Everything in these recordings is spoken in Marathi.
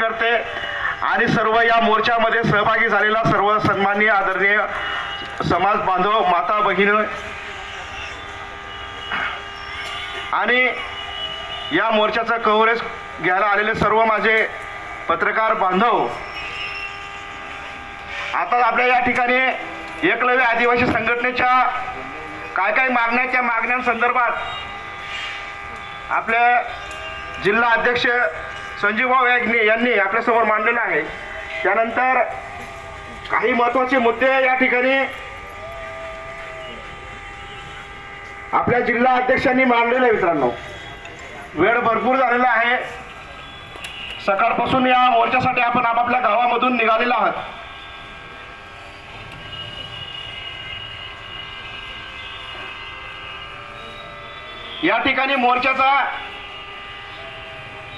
कार्यकर्ते आणि सर्व या मोर्चामध्ये सहभागी झालेला सर्व सन्माननीय आदरणीय समाज बांधव माता भगिनी आणि या मोर्चाचा कव्हरेज घ्यायला आलेले सर्व माझे पत्रकार बांधव आता आपल्या या ठिकाणी एकलव्य आदिवासी संघटनेच्या काय काय मागण्या त्या मागण्यांसंदर्भात आपले जिल्हा अध्यक्ष संजीवभाऊ याज्ञे यांनी आपल्यासमोर मांडलेलं आहे. त्यानंतर काही महत्त्वाचे मुद्दे या ठिकाणी आपल्या जिल्हा अध्यक्षांनी मांडलेले आहे मित्रांनो. वेळ भरपूर झालेला आहे. सकाळपासून या मोर्चासाठी आपण आपापल्या गावामधून निघालेला आहात. या ठिकाणी मोर्चाचा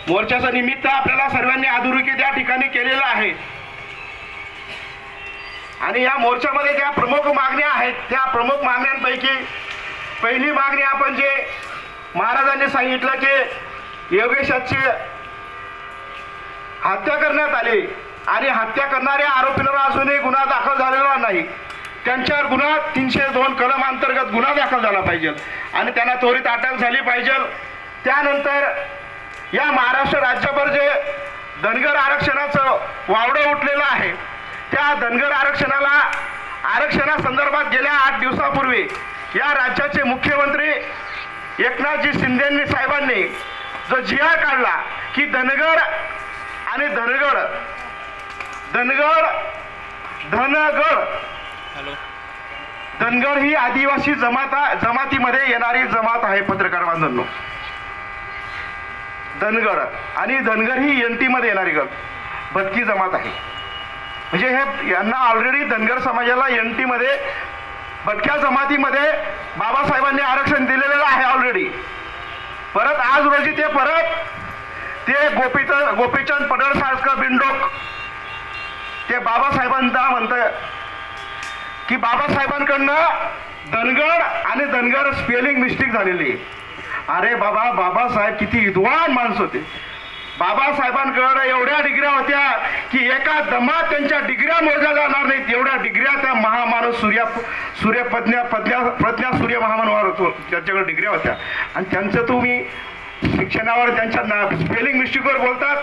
मोर्चाचं निमित्त आपल्याला सर्वांनी अधोरेखित या ठिकाणी केलेलं आहे. आणि या मोर्चामध्ये ज्या प्रमुख मागण्या आहेत त्या प्रमुख मागण्यांपैकी पहिली मागणी आपण जे महाराजांनी सांगितलं की योगेशाची हत्या करण्यात आली आणि हत्या करणाऱ्या आरोपींवर अजूनही गुन्हा दाखल झालेला नाही. त्यांच्यावर गुन्हा तीनशे दोन कलम अंतर्गत गुन्हा दाखल झाला पाहिजे. आणि त्यांना त्वरित अटक झाली पाहिजे. त्यानंतर या महाराष्ट्र राज्यभर जे धनगर आरक्षणाचं वावडं उठलेलं आहे त्या धनगर आरक्षणाला आरक्षणासंदर्भात गेल्या आठ दिवसापूर्वी या राज्याचे मुख्यमंत्री एकनाथजी शिंदेंनी साहेबांनी जो जी आर काढला की धनगर आणि धनगड धनगड धनगड धनगर ही आदिवासी जमाता जमातीमध्ये येणारी जमात आहे पत्रकार बांधवांनो. धनगड आणि धनगर ही एन येणारी गट भटकी जमात आहे. म्हणजे हे यांना ऑलरेडी धनगर समाजाला एन भटक्या जमातीमध्ये बाबासाहेबांनी आरक्षण दिलेलं आहे ऑलरेडी परत आज रोजी ते परत ते गोपीच गोपीचंद पडळसारखं बिंडोक ते बाबासाहेबांना म्हणतं की बाबासाहेबांकडनं धनगड आणि धनगर स्पेलिंग मिस्टेक झालेली आहे. अरे बाबा बाबासाहेब किती विद्वान माणूस होते. बाबासाहेबांकडे एवढ्या डिग्र्या होत्या की एका दमात त्यांच्या डिग्र्या मोजल्या जाणार नाहीत. एवढ्या डिग्र्या त्या महामानव सूर्या सूर्यप्रज्ञा प्रज्ञा प्रज्ञा सूर्य महामानवावर होतो. त्यांच्याकडे डिग्र्या होत्या. आणि त्यांचं तुम्ही शिक्षणावर त्यांच्या ना स्पेलिंग मिस्टेकवर बोलतात.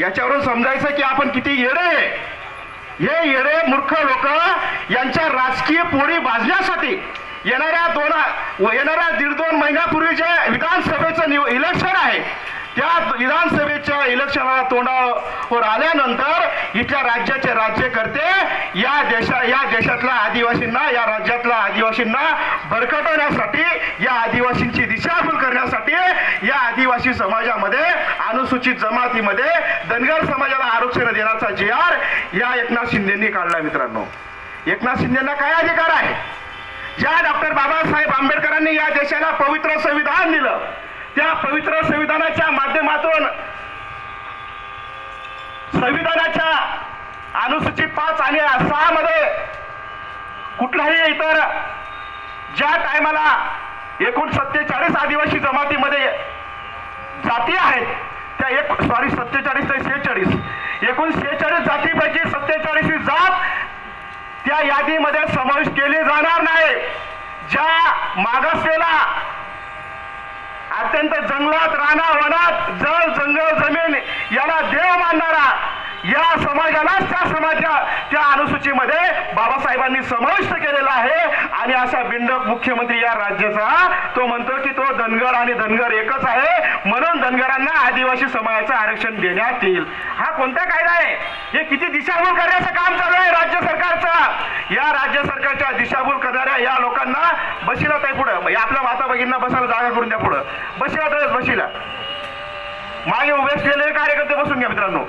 याच्यावरून समजायचं की आपण किती येडे हे येडे मूर्ख लोक यांच्या राजकीय पोळी भाजण्यासाठी येणाऱ्या दोन येणाऱ्या दीड दोन महिन्यापूर्वी जे विधानसभेचं निव इलेक्शन आहे. त्या विधानसभेच्या इलेक्शनला तोंडावर आल्यानंतर इथल्या राज्याचे राज्यकर्ते या देशा या देशातल्या आदिवासींना या राज्यातल्या आदिवासींना भरकटवण्यासाठी या आदिवासींची दिशाभूल करण्यासाठी या आदिवासी समाजामध्ये अनुसूचित जमातीमध्ये धनगर समाजाला आरक्षण देण्याचा जी आर या एकनाथ शिंदेनी काढला मित्रांनो. एकनाथ शिंदेना काय अधिकार आहे? ज्या डॉक्टर बाबासाहेब आंबेडकरांनी या देशाला पवित्र संविधान दिलं त्या पवित्र संविधानाच्या माध्यमातून संविधानाच्या अनुसूचित पाच आणि सहा मध्ये कुठलाही इतर ज्या टायमाला एकूण सत्तेचाळीस आदिवासी जमातीमध्ये जाती आहेत त्या एक सॉरी सत्तेचाळीस ते शेहेचाळीस एकूण शेहेचाळीस जातीपैकी सत्तेचाळीस जात त्या यादीमध्ये समावेश केली जाणार नाही ज्या मागासलेला अत्यंत जंगलात राणा वनात जळ जंगल जमीन याला देव मानणारा या समाजालाच त्या समाजा त्या अनुसूचीमध्ये बाबासाहेबांनी समाविष्ट केलेला आहे. आणि असा बिंडक मुख्यमंत्री या राज्याचा तो म्हणतो की तो धनगर आणि धनगर एकच आहे. म्हणून धनगरांना आदिवासी समाजाचं आरक्षण देण्यात येईल. हा कोणता कायदा आहे? हे किती दिशाभूल करण्याचं काम चालू या राज्य सरकारच्या दिशाभूल करणाऱ्या या लोकांना बशीला ताई पुढं. म्हणजे आपल्या माता भगिनींना बसायला जागा करून द्या पुढं. बशीला तर बशीला. मागे उभे असलेले कार्यकर्ते बसून घ्या मित्रांनो.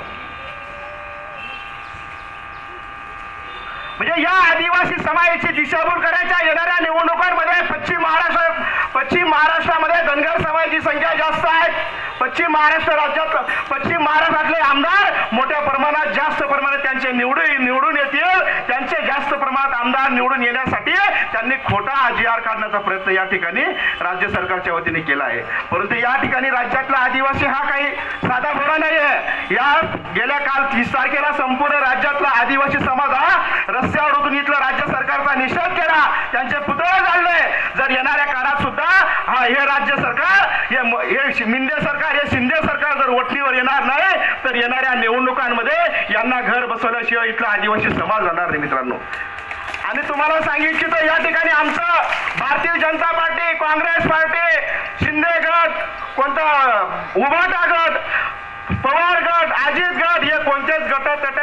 म्हणजे या आदिवासी समाजाची दिशाभूल करायच्या येणाऱ्या निवडणुकांमध्ये पश्चिम महाराष्ट्र पश्चिम महाराष्ट्रामध्ये धनगर समाजाची संख्या जास्त आहे. पश्चिम महाराष्ट्र राज्यात पश्चिम महाराष्ट्रातले आमदार मोठ्या प्रमाणात जास्त प्रमाणात त्यांचे निवडून निवडून येतील. त्यांचे जास्त प्रमाणात आमदार निवडून येण्यासाठी त्यांनी खोटा जी आर काढण्याचा प्रयत्न या ठिकाणी राज्य सरकारच्या वतीने केला आहे. परंतु या ठिकाणी राज्यातला आदिवासी हा काही साधा भोळा नाही आहे या गेल्या काल तीस तारखेला संपूर्ण राज्यातला आदिवासी समाज हा रस्त्यावर उतरून इथलं राज्य सरकारचा निषेध केला. त्यांचे पुतळे जाळले. जर येणाऱ्या काळात सुद्धा हा हे राज्य सरकार हे मिंदे सरकार हे शिंदे सरकार जर वटणीवर येणार नाही तर येणाऱ्या निवडणुकांमध्ये यांना घर बसवल्याशिवाय इथला आदिवासी समाज जाणार नाही मित्रांनो. आणि तुम्हाला सांगू इच्छितो या ठिकाणी आमचं भारतीय जनता पार्टी काँग्रेस पार्टी शिंदे गट कोणता उभाटा गट पवार गट अजित गट हे कोणतेच गट तट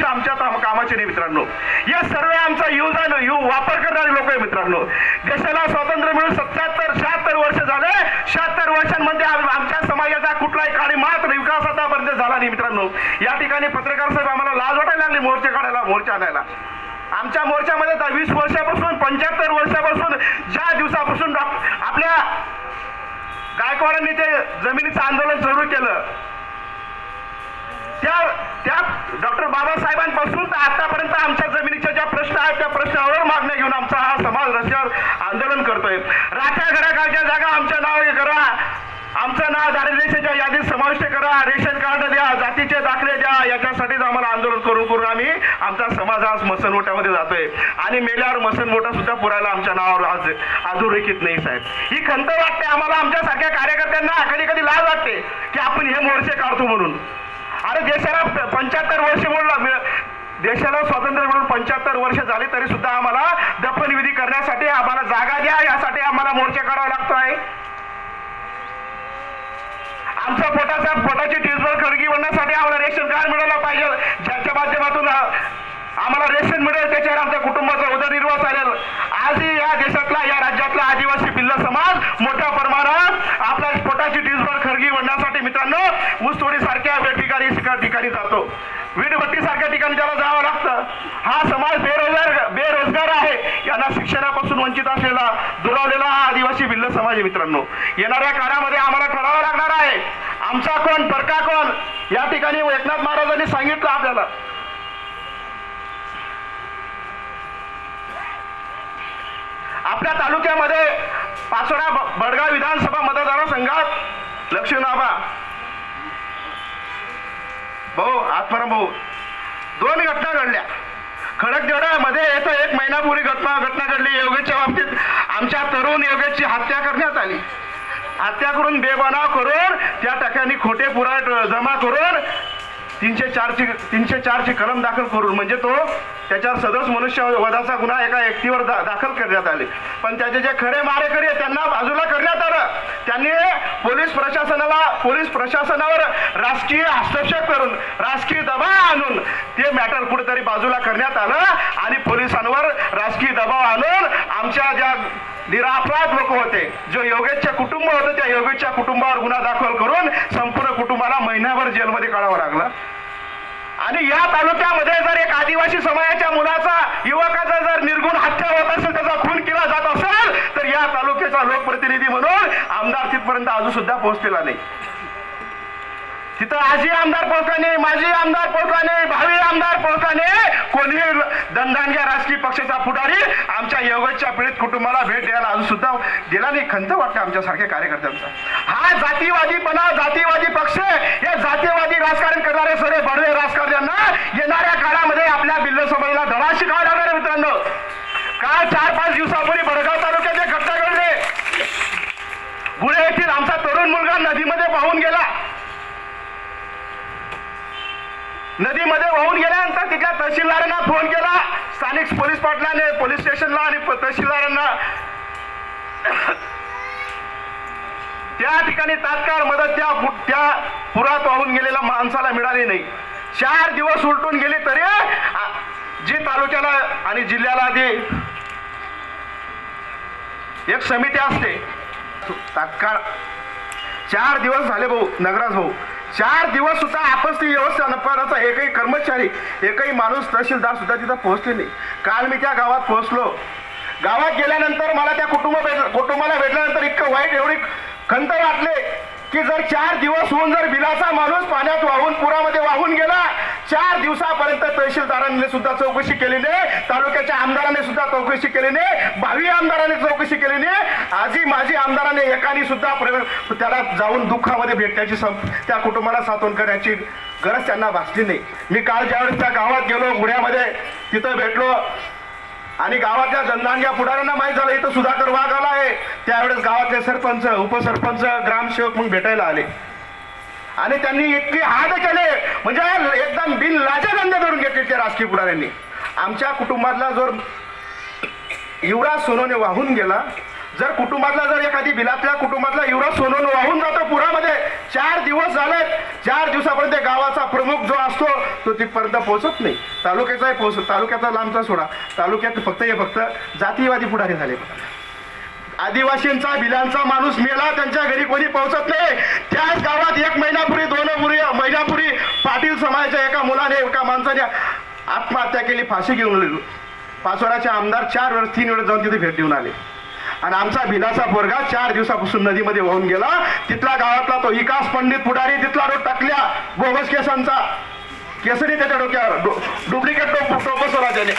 लक्ष आमच्या कामाचे नाही मित्रांनो. या सर्व आमचा यूज आहे यू वापर करणारे लोक आहे मित्रांनो. देशाला स्वातंत्र्य मिळून सत्याहत्तर शहात्तर वर्ष झाले. शहात्तर वर्षांमध्ये आमच्या समाजाचा कुठलाही काळी मात्र विकास आतापर्यंत झाला नाही मित्रांनो. या ठिकाणी पत्रकार साहेब आम्हाला लाज वाटायला लागली मोर्चे काढायला मोर्चा आणायला. आमच्या मोर्चामध्ये तर वीस वर्षापासून पंच्याहत्तर वर्षापासून ज्या दिवसापासून आपल्या गायकवाडांनी ते जमिनीचं आंदोलन सुरू केलं त्या त्या डॉक्टर बाबासाहेबांपासून तर आतापर्यंत आमच्या जमिनीच्या ज्या प्रश्न आहेत त्या प्रश्नावर मागण्या घेऊन आमचा हा समाज रस्त्यावर आंदोलन करतोय. राख्या घराखालच्या जागा आमच्या नावे करा. आमचं नाव दारिद्र्याच्या यादीत समाविष्ट करा. रेशन कार्ड द्या जातीचे दाखले द्या. याच्यासाठीच आम्हाला आंदोलन करून करून आम्ही आमचा समाज आज मसनमोठ्यामध्ये जातोय. आणि मेल्यावर मसनमोठा सुद्धा पुरायला आमच्या नावावर आज अधोरेखित नाही साहेब. ही खंत वाटते आम्हाला आमच्यासारख्या कार्यकर्त्यांना. कधी कधी लाज वाटते की आपण हे मोर्चे काढतो म्हणून. अरे देशाला पंच्याहत्तर वर्ष बोलला. देशाला स्वातंत्र्य मिळून पंच्याहत्तर वर्ष झाले तरी सुद्धा आम्हाला दफनविधी करण्यासाठी आम्हाला जागा द्या यासाठी आम्हाला मोर्चा काढावा लागतो आहे. आमच्या पोटाचा पोटाची टिसभर खडगी बनण्यासाठी आम्हाला रेशन कार्ड मिळालं पाहिजे. ज्याच्या माध्यमातून आम्हाला रेशन मिळेल त्याच्यावर आमच्या कुटुंबाचा उदरनिर्वाह चालेल. आजही या देशातला या राज्यातला आदिवासी पिल्ला समाज मोठ्या प्रमाणात आपला पोटाची दिसभर खरगी वडण्यासाठी मित्रांनो ऊसतोडी सारख्या ठिकाणी ठिकाणी जातो. वीटभट्टी सारख्या ठिकाणी त्याला जावं लागतं. हा समाज बेरोजगार बेरोजगार आहे. यांना शिक्षणापासून वंचित असलेला दुरावलेला हा आदिवासी भिल्ल समाज आहे मित्रांनो. येणाऱ्या काळामध्ये आम्हाला ठरावं लागणार आहे आमचा कोण परका कोण? या ठिकाणी एकनाथ महाराजांनी सांगितलं आपल्याला. आपल्या तालुक्यामध्ये पाचोडा ब- बडगाव विधानसभा मतदारसंघात. लक्ष्मीनाभा भाऊ आत्माराम भाऊ. दोन घटना घडल्या. खडक येतं एक महिनापूर्वी घटना घटना घडली. योगेशच्या बाबतीत आमच्या तरुण योगेशची हत्या करण्यात आली. हत्या करून बेबनाव करून त्या ठिकाणी खोटे पुरा जमा करून तीनशे चारची तीनशे चारची कलम दाखल करून म्हणजे तो त्याच्यावर सदस मनुष्य वधाचा गुन्हा एका व्यक्तीवर दा, दाखल करण्यात आले. पण त्याचे जे खरे मारेकरी आहेत त्यांना बाजूला करण्यात आलं. त्यांनी पोलीस प्रशासनाला पोलीस प्रशासनावर राजकीय हस्तक्षेप करून राजकीय दबाव आणून ते मॅटर कुठेतरी बाजूला करण्यात आलं आणि पोलिसांवर राजकीय दबाव आणून आमच्या ज्या निरापराध लोक होते जो योगेशच्या कुटुंब होतं त्या योगेशच्या कुटुंबावर गुन्हा दाखल करून संपूर्ण कुटुंबाला महिन्याभर जेलमध्ये काढावं लागलं. आणि या तालुक्यामध्ये जर एक आदिवासी समाजाच्या मुलाचा युवकाचा जर निर्गुण हत्या होत असेल त्याचा खून केला जात असेल तर या तालुक्याचा लोकप्रतिनिधी म्हणून आमदार तिथपर्यंत अजून सुद्धा पोहोचलेला नाही. तिथं आजी आमदार पोहोचला नाही माजी आमदार पोहोचला नाही भावी आमदार पोहोचला नाही कोणी दंडांग्या राजकीय पक्षाचा पुढारी आमच्या योगच्या पीडित कुटुंबाला भेट द्यायला अजून सुद्धा दिला नाही. खंत वाटते आमच्यासारख्या कार्यकर्त्यांचा. हा जातीवादीपणा जातीवादी पक्ष हे जातीवादी राजकारण करणारे सगळे बडवे राजकारण्यांना येणाऱ्या काळामध्ये आपल्या बिल्ल समाजाला धडा शिकावा लागणार आहे मित्रांनो. काल चार पाच दिवसापूर्वी बडगाव तालुक्यात घटना घडले गुळे येथील आमचा तरुण मुलगा नदीमध्ये वाहून गेला. नदीमध्ये वाहून गेल्यानंतर तिथल्या तहसीलदारांना फोन केला. स्थानिक पोलीस पाटलाने पोलीस स्टेशनला आणि तहसीलदारांना. त्या ठिकाणी तात्काळ मदत त्या त्या पुरात वाहून गेलेल्या माणसाला मिळाली नाही. चार दिवस उलटून गेले तरी जी तालुक्याला आणि जिल्ह्याला आधी एक समिती असते. तात्काळ चार दिवस झाले भाऊ नगराज भाऊ. चार दिवस सुद्धा आपत्ती व्यवस्थापनाचा एकही कर्मचारी एकही माणूस तहसीलदार सुद्धा तिथं पोहोचले नाही. काल मी त्या गावात पोहोचलो. गावात गेल्यानंतर मला त्या कुटुंब भेट कुटुंबाला भेटल्यानंतर इतकं वाईट एवढी खंत वाटले. की जर चार दिवस होऊन जर बिलाचा माणूस पाण्यात वाहून पुरामध्ये वाहून गेला चार दिवसापर्यंत तहसीलदारांनी सुद्धा चौकशी केली नाही तालुक्याच्या आमदारांनी सुद्धा चौकशी केली नाही भावी आमदारांनी चौकशी केली नाही आजी माजी आमदारांनी एकाने सुद्धा त्याला जाऊन दुःखामध्ये भेटण्याची त्या कुटुंबाला साथून करण्याची गरज त्यांना भासली नाही. मी काल ज्यावेळेस त्या गावात गेलो गुढ्यामध्ये तिथं भेटलो आणि गावातल्या दंदांच्या पुढाऱ्यांना माहीत झालं इथं सुधाकर वाघ आला आहे. त्यावेळेस गावातले सरपंच उपसरपंच ग्रामसेवक मग भेटायला आले. आणि त्यांनी इतके हात केले म्हणजे एकदम बिन लाजा धंदे धरून घेतले त्या राजकीय पुढाऱ्यांनी. आमच्या कुटुंबातला जर युवराज सोनोने वाहून गेला जर कुटुंबातला जर एखादी बिलातल्या कुटुंबातला युवराज सोनून वाहून जातो पुरामध्ये चार दिवस झालेत चार दिवसापर्यंत गावाचा प्रमुख जो असतो तो तिथपर्यंत पोहोचत नाही. तालुक्याचाही पोहोचत तालुक्याचा लांबचा सोडा. तालुक्यात फक्त हे फक्त जातीवादी पुढारी झाले. आदिवासींचा बिलांचा माणूस मेला त्यांच्या घरी कोणी पोहोचत नाही. त्याच गावात एक महिनापूर्वी दोन महिन्यापूर्वी पाटील समाजाच्या एका मुलाने एका माणसाने आत्महत्या केली फाशी घेऊन पाचोराचे आमदार चार वेळेस तीन वेळेस जाऊन तिथे भेट देऊन आले. आणि आमचा भिलाचा पोरगा चार दिवसापासून नदीमध्ये वाहून गेला. तिथला गावातला तो विकास पंडित पुढारी तिथला रोड टाकल्या. बोगस केसांचा. केसरी त्याच्या डोक्यावर. डुप्लिकेट टोप टोपसवला त्याने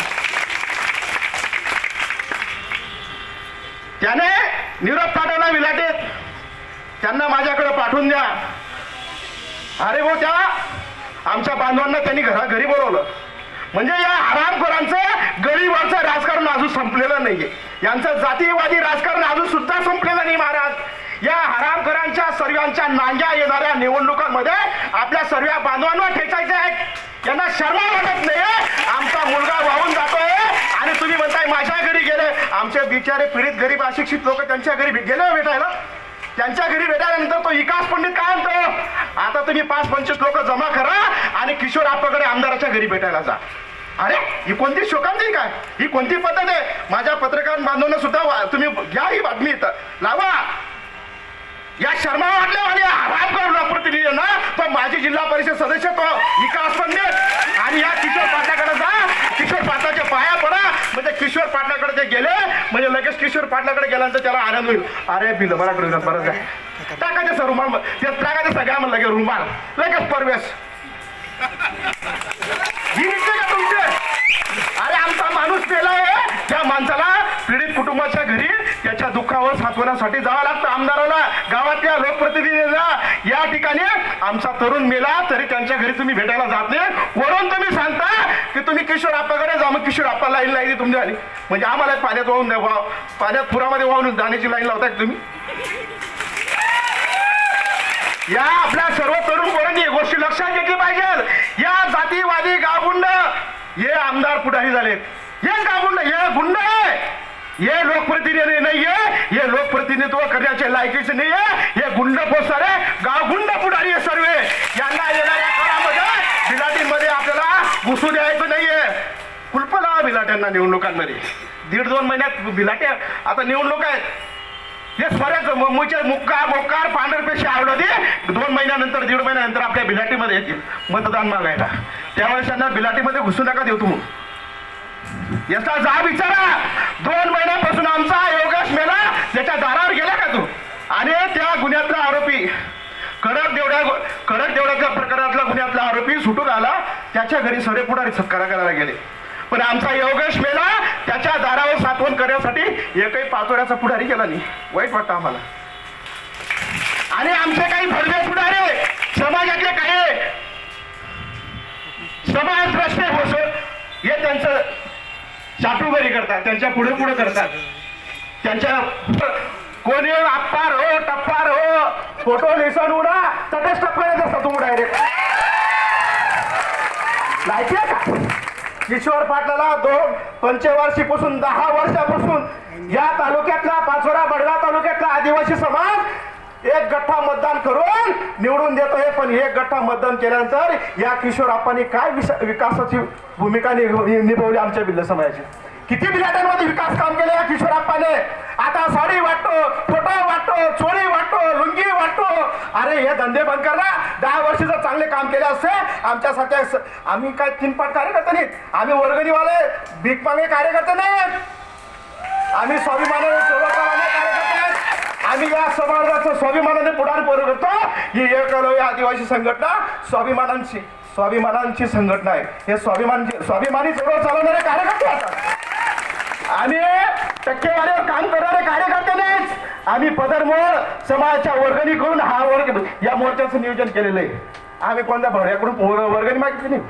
त्याने निरोप पाठवला विलाटेत. त्यांना माझ्याकडे पाठवून द्या. अरे हो त्या आमच्या बांधवांना त्यांनी घरा घरी बोलवलं. म्हणजे या हरामखोरांचं गरीबांचं राजकारण अजून संपलेलं नाहीये. यांचं जातीयवादी राजकारण अजून सुद्धा संपलेलं नाही महाराज. या हरामखोरांच्या सर्वांच्या नांग्या येणाऱ्या निवडणुकांमध्ये आपल्या सर्व बांधवांवर ठेचायचे आहेत. यांना शर्मा वाटत नाही आमचा मुलगा वाहून जातोय. आणि तुम्ही म्हणताय माझ्या घरी गेले. आमचे बिचारे पीडित गरीब अशिक्षित लोक त्यांच्या घरी गेले भेटायला. त्यांच्या घरी भेटल्यानंतर तो विकास पंडित काय म्हणतो? आता तुम्ही पाच पंचवीस लोक जमा करा आणि किशोर आपल्याकडे आमदाराच्या घरी भेटायला जा. अरे ही कोणती शोकांती काय? ही कोणती पद्धत आहे? माझ्या पत्रकार बांधवांना सुद्धा तुम्ही घ्या ही बातमी इथं. लावा. या शर्मा आराम हराम करून प्रतिनिधी ना तो माजी जिल्हा परिषद सदस्य तो विकास पंडित. आणि या किशोर पाटलाकडे जा. किशोर पाटलाच्या पाया पडा. म्हणजे किशोर पाटलाकडे ते गेले म्हणजे लगेच किशोर पाटलाकडे गेल्यानंतर त्याला आनंद होईल. अरे बिल बराकडे होईल बरं काय टाकायचं सर रुमाल टाकायचं सगळ्या म्हणलं लगे रुमाल. लगेच परवेश. ही अरे आमचा माणूस मेलाय त्या माणसाला पीडित कुटुंबाच्या घरी दुःखावर सात्वण्यासाठी जावं लागतं. आमदाराला गावातल्या लोकप्रतिनिधीला या ठिकाणी आमचा तरुण मेला तरी त्यांच्या घरी तुम्ही भेटायला जात नाही. वरून तुम्ही सांगता की तुम्ही किशोर आप्पाकडे जा मग किशोर आप्पा लाईन लागली तुमच्या आली म्हणजे आम्हाला पाण्यात वाहून द्या वा- पाण्यात पुरामध्ये वाहून जाण्याची लाईन लावताय तुम्ही? या आपल्या सर्व तरुण पोरांनी गोष्टी लक्षात घेतली पाहिजे. या जातीवादी गावगुंड हे आमदार पुढारी झालेत. हे गावगुंड हे गुंड आहे. हे लोकप्रतिनिधी नाहीये हे लोकप्रतिनिधित्व करण्याचे लायकीचे नाहीये हे गुंड पोसारे गावगुंड पुढारी आहे सर्व. यांना येणाऱ्या काळामध्ये बिलाटीमध्ये आपल्याला घुसू द्यायचं नाहीये. कुलप लावा बिलाट्यांना निवडणुकांमध्ये. दीड दोन महिन्यात बिलाटे आता निवडणूक आहेत. हे स्वराज मुंबईचे मुक्का मोकार पांढरपेशी आवडते. दोन महिन्यानंतर दीड महिन्यानंतर आपल्या बिलाटीमध्ये येतील मतदान मागायला. त्यावेळेस त्यांना बिलाटीमध्ये घुसू नका देऊ तुम्ही. याचा जा विचारा दोन महिन्यापासून आमचा योगेश मेला त्याच्या दारावर गेला का तू? आणि त्या गुन्ह्यातला आरोपी कडक देवड्या कडक देवड्याच्या प्रकारातला गुन्ह्यातला आरोपी सुटून आला त्याच्या घरी सरे पुढारी सत्कार करायला गेले. पण आमचा योगेश मेला त्याच्या दारावर साठवण करण्यासाठी एकही पाचोऱ्याचा पुढारी केला नाही. वाईट वाटतं आम्हाला. आणि आमचे काही भरवे पुढारे समाजातले काही समाज प्रश्न हे त्यांचं चाटुबरी करतात त्यांच्या पुढे पुढे करतात. त्यांच्या कोणी आप्पार हो टप्पार हो फोटो लिसन उडा तटेच टप्प्यात असतात तुम्ही डायरेक्ट माहिती आहे का? किशोर पाटलाला दोन पंचवार्षिकपासून दहा वर्षापासून या तालुक्यातला पाचोरा बडगा तालुक्यातला आदिवासी समाज एक गठ्ठा मतदान करून निवडून देतोय पण हे गठ्ठा मतदान केल्यानंतर या किशोर आप्पांनी काय विकासाची भूमिका निभावली निभवली आमच्या बिल्ल समाजाची? किती बिलाट्यांमध्ये विकास काम केले या किशोर आप्पाने? आता साडी वाटतो फोटो वाटतो चोळी वाटतो लुंगी वाटतो. अरे हे धंदे बंद कर. ना दहा वर्ष जर चांगले काम केले असते. आमच्यासारख्या स- आम्ही काय तीनपाट कार्यकर्ते नाहीत. आम्ही वर्गणीवाले भीक मागे कार्यकर्ते नाहीत. आम्ही स्वाभिमानाने सेवा कार्यकर्ते आहेत आम्ही या समाजाचं स्वाभिमानाने पुढार बरोबर करतो ही एकलव्य आदिवासी संघटना स्वाभिमानांची स्वाभिमानांची संघटना आहे. हे स्वाभिमान स्वाभिमानी चळवळ चालवणारे कार्यकर्ते आता आणि टक्केवारीवर काम करणारे कार्यकर्ते नाहीच आम्ही पदरमोड समाजाच्या वर्गणी करून हा वर्ग या मोर्चाचं नियोजन केलेलं आहे. आम्ही कोणत्या भरण्याकडून वर्गणी मागितली नाही.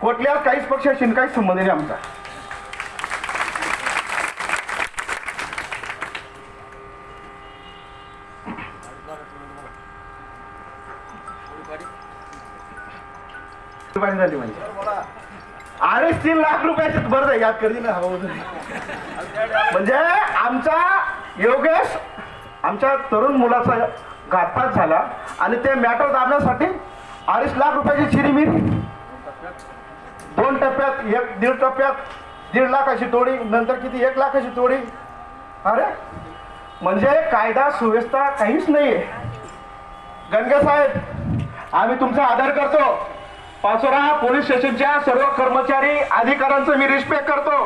कुठल्याच काहीच पक्षाशी काहीच संबंध नाही आमचा. पाणी झाली म्हणजे. अडीच तीन लाख रुपयाचे बरं आहे, याद करते ना? हो, हो. म्हणजे आमचा योगेश आमच्या तरुण मुलाचा घातपात झाला आणि ते मॅटर दाबण्यासाठी अडीच लाख रुपयाची चिरीमिरी दोन टप्प्यात एक दीड टप्प्यात दीड लाखाची तोडी नंतर किती? एक लाखाची तोडी. अरे म्हणजे कायदा सुव्यवस्था काहीच नाहीये. गणगे साहेब आम्ही तुमचा आदर करतो. पाचोरा पोलीस स्टेशनच्या सर्व कर्मचारी अधिकाऱ्यांचं मी रिस्पेक्ट करतो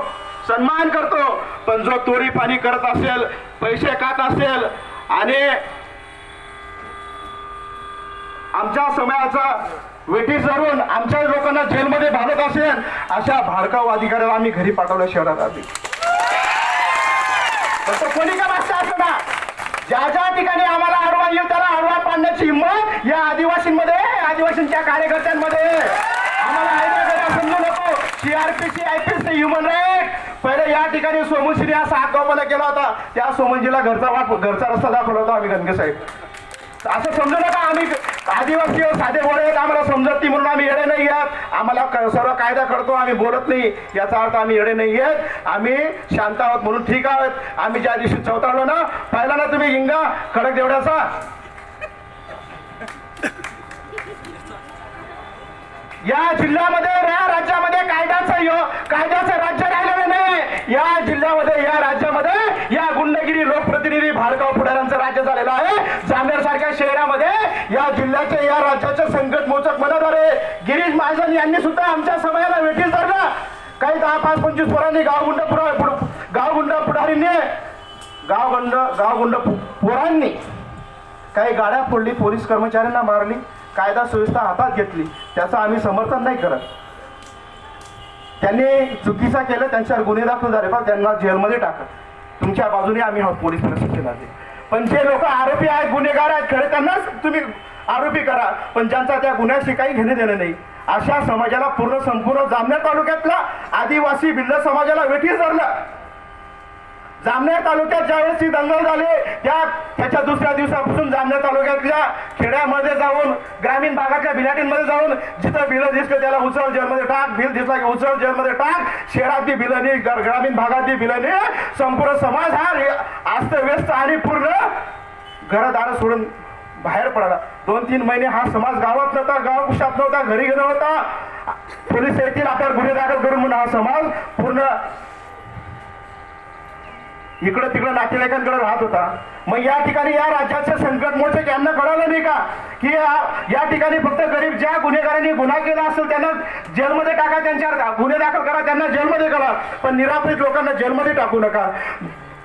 सन्मान करतो. पण जो तोडी पाणी करत असेल पैसे खात असेल आणि आमच्या समाजाचा वेटी धरून आमच्या लोकांना जेलमध्ये भागत असेल अशा भाडकाव अधिकाऱ्याला आम्ही घरी पाठवलं शहरात आधी. कोणी का मागचा असं ना? ज्या ज्या ठिकाणी आम्हाला आडवा येईल त्याला आडवा पाडण्याची हिंमत या आदिवासींमध्ये आदिवासींच्या कार्यकर्त्यांमध्ये आम्हाला आयडिया समजू नको. सीआरपीसी आयपीसी ह्युमन राईट पहिले या ठिकाणी सोमनशीने असा आगावपणा केला होता. त्या सोमनजीला घरचा वाट घरचा रस्ता दाखवला होता आम्ही गणगे साहेब. असं समजू नका आम्ही. आदिवासी हो, साधे बोळे आहेत आम्हाला समजत नाही म्हणून आम्ही येडे नाही आहेत. आम्हाला सर्व कायदा करतो आम्ही बोलत नाही. याचा अर्थ आम्ही येडे नाही आहेत. आम्ही शांत आहोत म्हणून ठीक आहोत. आम्ही ज्या दिवशी चौताळलो ना पाहिला ना तुम्ही हिंगा खडक देवड्याचा या जिल्ह्यामध्ये या राज्यामध्ये कायद्याचं यो कायद्याचं राज्य राहिलेलं नाही या जिल्ह्यामध्ये या राज्यामध्ये या गुंडगिरी लोकप्रतिनिधी भाडगाव पुढाऱ्यांचं राज्य झालेलं आहे. जामनेर सारख्या शहरामध्ये या जिल्ह्याचे या राज्याचे संकट मोचक मनधारे गिरीश महाजन यांनी सुद्धा आमच्या समयाला वेठीस धरलं. काही दहा पाच पंचवीस पोरांनी गावगुंड पुढा गावगुंड पुढारींनी गावगुंड गावगुंड पोरांनी काही गाड्या फोडली पोलीस कर्मचाऱ्यांना मारली. कायदा सुव्यवस्था हातात घेतली त्याचं आम्ही समर्थन नाही करत. त्यांनी चुकीचा केलं त्यांच्यावर गुन्हे दाखल झाले पण त्यांना जेलमध्ये टाकत तुमच्या बाजूने आम्ही आहोत पोलीस प्रशासनाचे पण जे लोक आरोपी आहेत गुन्हेगार आहेत खरे त्यांनाच तुम्ही आरोपी करा पण ज्यांचा त्या गुन्ह्याशी काही घेणे देणं नाही. अशा समाजाला पूर्ण संपूर्ण जामनेर तालुक्यातला आदिवासी भिल्ल समाजाला वेठीस धरलं. जामनेर तालुक्यात ज्यावेळेस ती दंगल झाली त्या त्याच्या दुसऱ्या दिवसापासून जामनेर तालुक्यातल्या खेड्यामध्ये जाऊन ग्रामीण भागातल्या बिलाटींमध्ये जाऊन जिथं बिलं दिसलं त्याला उचल जेलमध्ये टाक बिल दिसला की उचल जेलमध्ये टाक शहरातली बिलनी ग- ग्रामीण भागातली बिलनी संपूर्ण समाज हा रे- अस्तव्यस्त आणि पूर्ण घरदार सोडून बाहेर पडला. दोन तीन महिने हा समाज गावात नव्हता गाव कुशात नव्हता घरी गेला होता. पोलीस येतील आपल्याला गुन्हे दाखल करून म्हणून हा समाज पूर्ण इकडं तिकडं नातेवाईकांकडे राहत होता. मग या ठिकाणी या राज्याचे संकट मोठे यांना कळालं नाही का? की या- ठिकाणी फक्त गरीब ज्या गुन्हेगारांनी गुन्हा केला असेल त्यांना जेलमध्ये टाका त्यांच्यावर गुन्हे दाखल करा त्यांना जेलमध्ये करा. पण निरापरित लोकांना जेलमध्ये टाकू नका.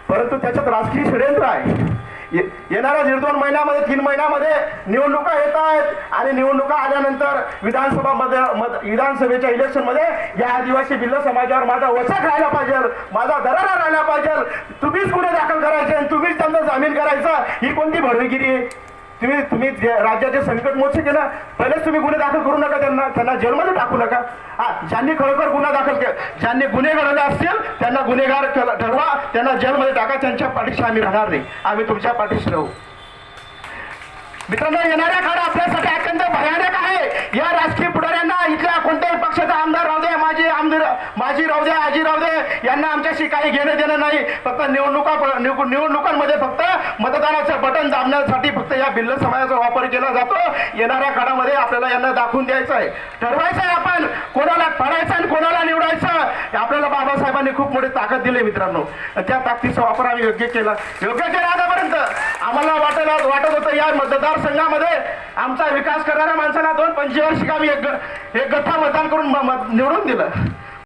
परंतु त्याच्यात राजकीय षडयंत्र आहे. येणाऱ्या दीड दोन महिन्यामध्ये तीन महिन्यामध्ये निवडणुका येत आहेत आणि निवडणुका आल्यानंतर विधानसभा मध्ये विधानसभेच्या इलेक्शनमध्ये या आदिवासी भिल्ल समाजावर माझा वचक राहायला पाहिजे माझा दरारा राहिला पाहिजे. तुम्हीच गुन्हे दाखल करायचे आणि तुम्हीच त्यांना जामीन करायचा. ही कोणती भडविगिरी आहे? तुम्ही तुम्ही राज्याचे संकट मोर्चे केला पहिलेच तुम्ही गुन्हे दाखल करू नका त्यांना त्यांना जेलमध्ये टाकू नका. हा ज्यांनी खरोखर गुन्हा दाखल केला ज्यांनी गुन्हे घडवले असतील त्यांना गुन्हेगार ठरवा त्यांना जेलमध्ये टाका त्यांच्या पाठीशी आम्ही राहणार नाही. आम्ही तुमच्या पाठीशी राहू. मित्रांनो येणाऱ्या काळ आपल्यासाठी अत्यंत भयानक आहे. या राजकीय पुढाऱ्यांना इथल्या कोणत्याही पक्षाचा आमदार राहू दे माझी आमदार माझी राहू दे आजी राहू दे यांना आमच्याशी काही घेणं देणं नाही. फक्त निवडणुका निवडणुकांमध्ये फक्त मतदानाचं बटन दाबण्यासाठी फक्त या भिल्ल समाजाचा वापर केला जातो. येणाऱ्या काळामध्ये आपल्याला यांना दाखवून द्यायचं आहे. ठरवायचं आहे आपण कोणाला पडायचं आणि कोणाला निवडायचं. आपल्याला बाबासाहेबांनी खूप मोठी ताकद दिली मित्रांनो. त्या ताकदीचा वापर आम्ही योग्य केला. योग्य केला आतापर्यंत. आम्हाला वाटत वाटत होतं या मतदारसंघामध्ये आमचा विकास करणाऱ्या माणसाला दोन पंचवार्षिक आम्ही एक एक गठ्ठा मतदान करून निवडून दिलं.